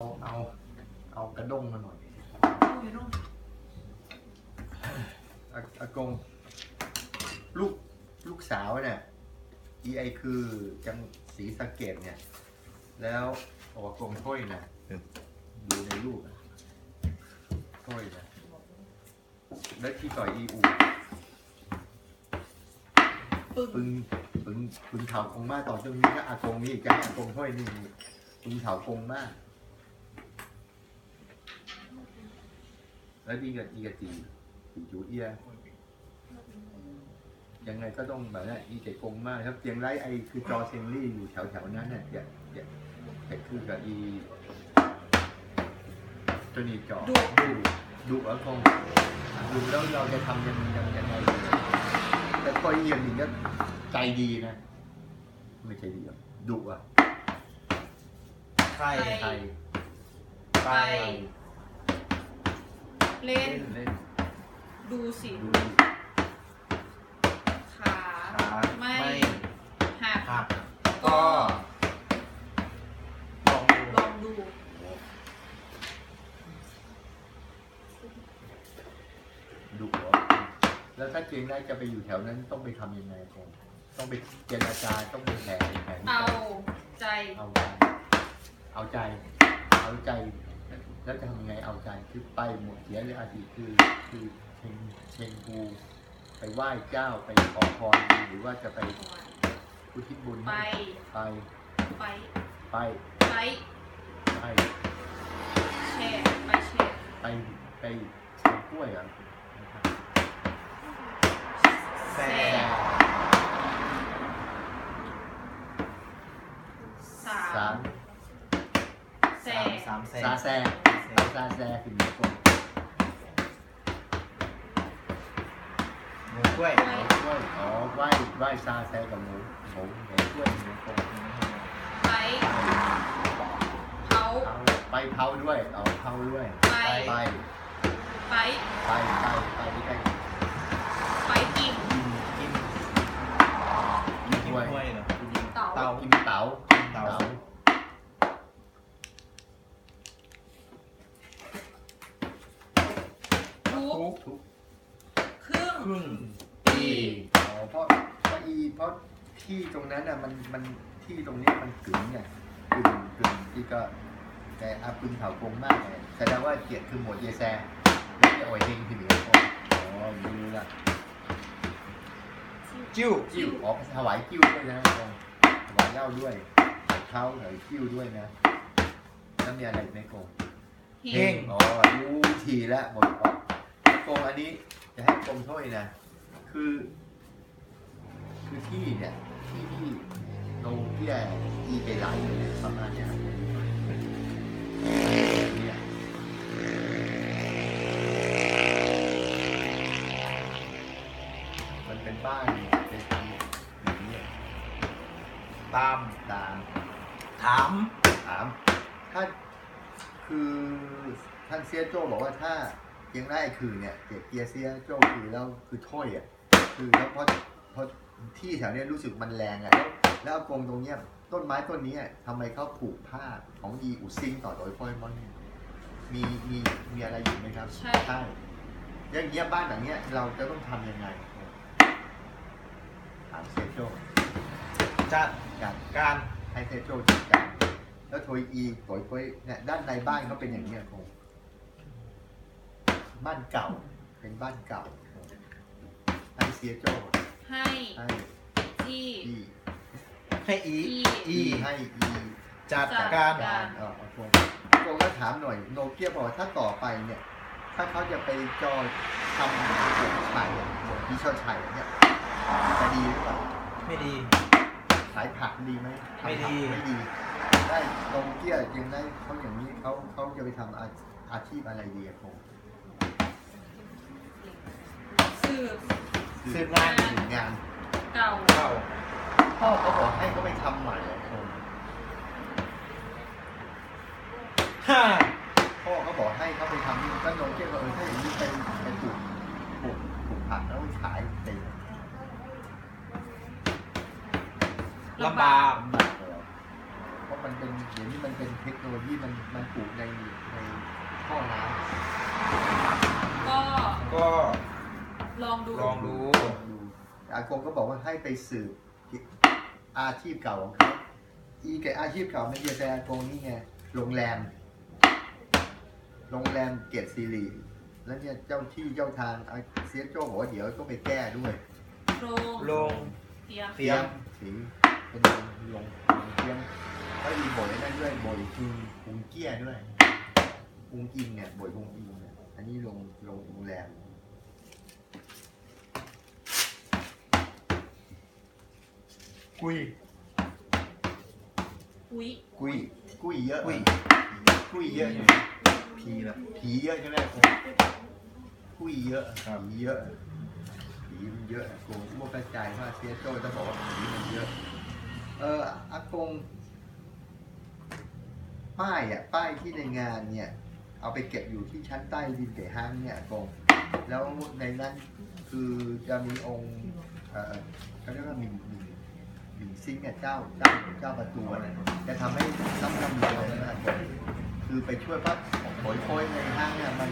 เอา เอา เอากระด้งมาหน่อยอยู่นู่นอาอากง ลูก ลูกสาวเนี่ยอีไอคือจังสีสะเกตเนี่ย แล้วโอากงถ้วยนะดูในรูปอะถ้วยนะแล้วที่ต่อยอีอูปึ้งปึงปึงปึงเถากงมากต่อตรงนี้ก็อากงนี่จะให้อากงถ้วยนี่ปึงเถากงมาก แล้วดีกับอีกับจีจีจูเอียยังไงก็ต้องแบบนั้นอีเจกงมากครับเจียงไรไอคือจอเซงลี่อยู่แถวแถวๆนั้นเนี่ยอย่าอย่าแต่คือกับอีตัวนี้จอดุดุดุแล้วคงดุแล้วเราจะทำยังยังยังไงดีแต่คอยเยียนอย่างนี้ใจดีนะ ไม่ใจดีหรอกดุอะใครใครไป เล่น เล่นดูสิดูขาขาไม่ไม่หักหักก็ลองดูลองดูดุเหรอแล้วถ้าเจียงไรจะไปอยู่แถวนั้นต้องไปทำยังไงคงต้องไปเจรจาต้องไปแผนแผนเอาใจ เอาใจ เอาใจเอาใจ แล้วจะทำยังไงเอาใจคือไปหมดเสียเลยอาทิคือคือเชงเชงกูไปไหว้เจ้าไปขอพรหรือว่าจะไปอุทิศบุญไปให้ไป ไป ไป ไป ไปแช่ไปแช่ไปไปเชงกล้วยเหรอนะครับแซ่สา สามมแซ่สามแซ่ซาแซซาแซคือหมูกล้วยหมูกล้วยหมูกล้วยอ๋อไหว้ไหว้ซาแซกับหมูหมูหมูกล้วยหมูกล้วยไปเผาเผาไปเผาด้วยเอาเผาด้วยไปไปไปไปไปไปไปไปไปกิ่งกินกินกินกล้วยเหรอกินเต่าเต่ากินเต๋าเต่า ทุกทุกทุกครึ่งครึ่งปีอ๋อเพราะเพราะอีเพราะที่ตรงนั้นอะมันมันที่ตรงเนี้ยมันกึ๋งไงกึ๋งกึ๋งที่ก็แต่อาปึงเถากงมากเลยแสดงว่าเกียรติคือหมวดเยแซแล้วจะโอยเฮงที่เหลืออ๋อไม่รู้ละจิ้วจิ้วอ๋อถวายจิ้วด้วยนะถวายเหล้าด้วยเท้าหรือจิ้วด้วยนะแล้วมีอะไรอีกไหมโกงเฮงอ๋อรู้วิธีแล้วหมดออกโกงอันนี้จะให้กรมถ้วยนะ คือ คือที่เนี่ยที่ที่โนเกียอีไปไลท์เนี่ยประมาณเนี้ยครับเนี่ยมันเป็นบ้านเป็นอย่างนี้ยตามตามถามถามถ้าคือท่านเซียโจ้บอกว่าถ้า เกียงไร่คือเนี่ยเกียเกียเซียโจ้คือแล้วคือถ้อยอะคือแล้วเพราะเพราะที่แถวเนี้ยรู้สึกมันแรงอะแล้วแล้วอากงตรงเนี้ยต้นไม้ต้นนี้อะทำไมเขาผูกผ้าของยีอุซิงต่อโดยพ่อยมอนเนี่ยมีมีมีอะไรอยู่ไหมครับ ใช่ใช่อย่างเงี้ยบ้านหลังเนี้ยเราจะต้องทำยังไงถามเซียโจ้จัดกันการให้เซโจจัดการแล้วโทยอีโอยโอยเนี่ยด้านในบ้านเขาเป็นอย่างนี้ยคง บ้านเก่า เป็นบ้านเก่าให้เซียโจให้ให้ที่อีให้อีอีอีให้อีจัดจัดการการเออโกงโกงก็ถามหน่อยโนเกียบอกว่าถ้าต่อไปเนี่ย ถ้าเขาจะไปจอทำเหมือนที่ชัยเหมือนที่ชอชัยเนี่ยจะดีหรือเปล่า ไม่ดี ขายผักดีไหมทำผักไม่ดี ไม่ดี ได้ตรงเกี้ยยังได้เขาอย่างนี้เขาเขาจะไปทำอาอาชีพอะไรดีอะผม สืบสืบงานสืบงานเก่าเข้าพ่อเขาบอกให้เขาไปทำใหม่อะผมห้าพ่อเขาบอกให้เขาไปทำนี่ก็โนเกี้ยก็เออถ้าอย่างนี้ไปไปปลูกปลูกปลูกผักแล้วไปขายเป็นลำบากลำบากเลยเหรอเพราะะมันเป็นเดี๋ยวนี้มันเป็นเทคโนโลยีมันมันปลูกในในท่อน้ก็ ก็ ลองดู ลองดูำดูอากงก็บอกว่าให้ไปสืบอาชีพเก่าของเขาอีกับอาชีพเก่าไม่ใช่แต่อากงนี่ไงโรงแรม โรงแรมเกตซีรีแล้วเนี่ยเจ้าที่เจ้าทางอาเซียโจ้บอกว่าเดี๋ยวต้องไปแก้ด้วยโรงลงเตียงเตรียมสีเป็นลงลงลงเทียมก็มีบทนั่นด้วยบทคุงคุงเกี้ยด้วยคุงอิงเนี่ยบทคุงอิงเนี่ยอันนี้ลงลงโรงแรม กุยอุ้ยกุ้ยกุ้ยเยอะกุ้ยกุ้ยเยอะใช่ไหมพีแบบผีเยอะใช่ไหมกุ้ยเยอะครับผีเยอะผีมันเยอะอากงโมกระจายว่าเซียโจ้จะบอกว่าผีมันเยอะ เอออากงป้ายอะป้ายที่ในงานเนี่ย เอาไปเก็บอยู่ที่ชั้นใต้ดินเตห้างเนี่ยอากงแล้วในนั้นคือจะมีองค์เอ่อเขาเรียกว่าหมิงหมิง หมิงซิงกับเจ้าเจ้าเจ้าประตูอะไรจะทำให้ซ้ำน้ำเรือเนี่ยนะอากคือไปช่วยปั๊บโอยโอยในห้างเนี่ยมัน